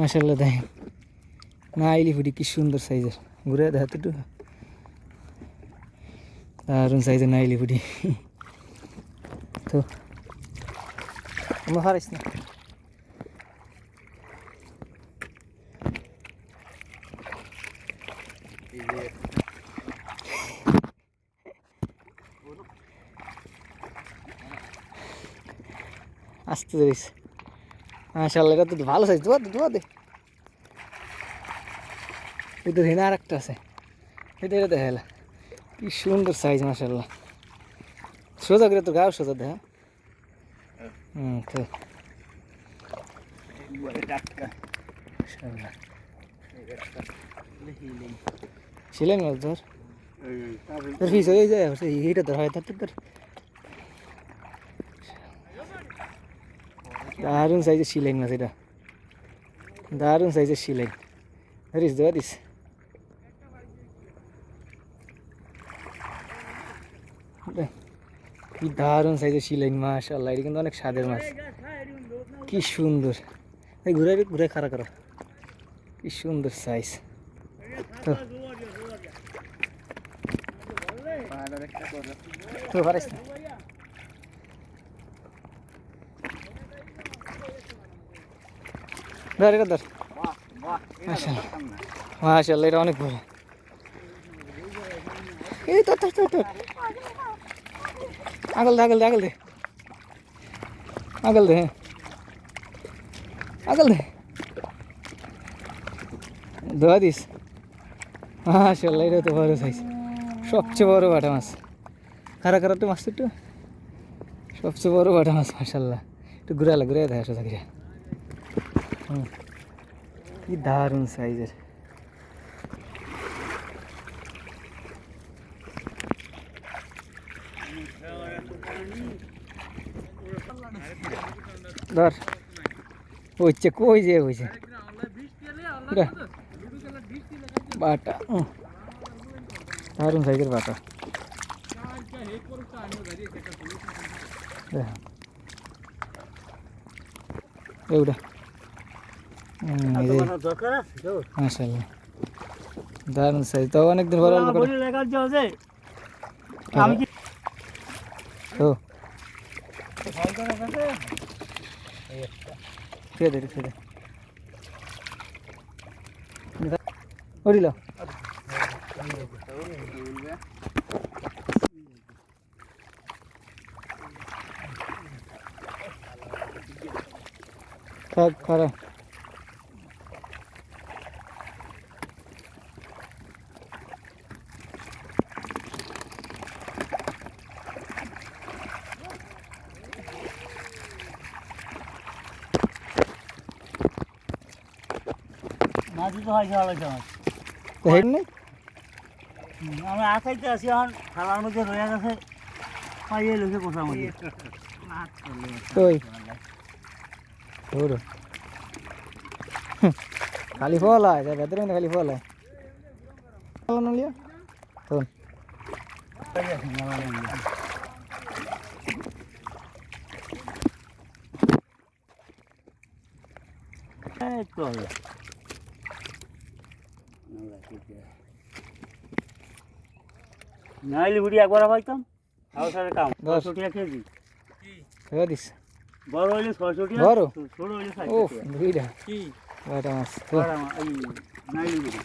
মাসাল্লাহ দেখেন। না আইলি ফুটি কি সুন্দর সাইজের। ঘুরে দেখা তো একটু। দারুণ সাইজের না আইলি ফুটি তো আমার হারাইস না। আসতে ধরিস। মাশাল্লাহ এটা তো ভালো সাইজ দোয়া দে দোয়া দে। ওদের হেনা আর একটা আছে। এটা এটা দেখা কি সুন্দর সাইজ মাশাল্লাহ সোজা করে তোর গাও সোজা দেখা হুম তো। ছিলেন ধর। তোর ফিস হয়ে যায় এইটা ধর হয় তার। দারুণ সাইজের শিলাইন মাছ এটা দারুণ সাইজের শিলাইন ধরিস দেখ, কি দারুণ সাইজের শিলাইন মাশাল্লাহ এটা কিন্তু অনেক স্বাদের মাছ। কি সুন্দর। এই ঘুরে ঘুরে খাড়া করো। কি সুন্দর সাইজ তো। তো পারিস না ধর, এটা ধর। মাশাল্লাহ এটা অনেক বড়। এই তো তো তো আগল দে আগল দে আগল দে। আগল দে হ্যাঁ। আগল দে। দোয়া দিস। মাশাল্লাহ এটা তো বড় সাইজ সবচেয়ে বড় বাটা মাছ। খারা খারা তো মাছ একটু। সবচেয়ে বড় বাটা মাছ মাশাল্লাহ একটু ঘুরে আলা ঘুরে দেখা সোজা করে। হুম কি দারুণ সাইজের ধর হচ্ছে কই যে হয়েছে বাটা উম। দারুণ সাইজের বাটা দেখ। এগুলা হুম, এই যে মাশাআল্লাহ। দারুণ সাইজ। তো অনেকদিন পরে অল্প করে আমি কি তো খেয়ে দে দে। খারাপ। মাঝি তো হয় ভালো মাছ তো হেড নেই? আমি আসাইতে আছি এখন খালার মধ্যে রয়ে গেছে পাইয়ে লোকে কোথাও মধ্যে। কই? ধরো খালি ফল হয় যা ভেতরে খালি ফল ফল নলিয়া তো এই তো। নাইলে বুড়ি একবার পাইতাম হাউসারের কাম। দশ। ছশো টাকা কেজি দিস। বড় হইলে ছয়শো টাকা বড়? ছোট হইলে ও দুইটা কি? বাটা মাছ নাইলে বুড়ি।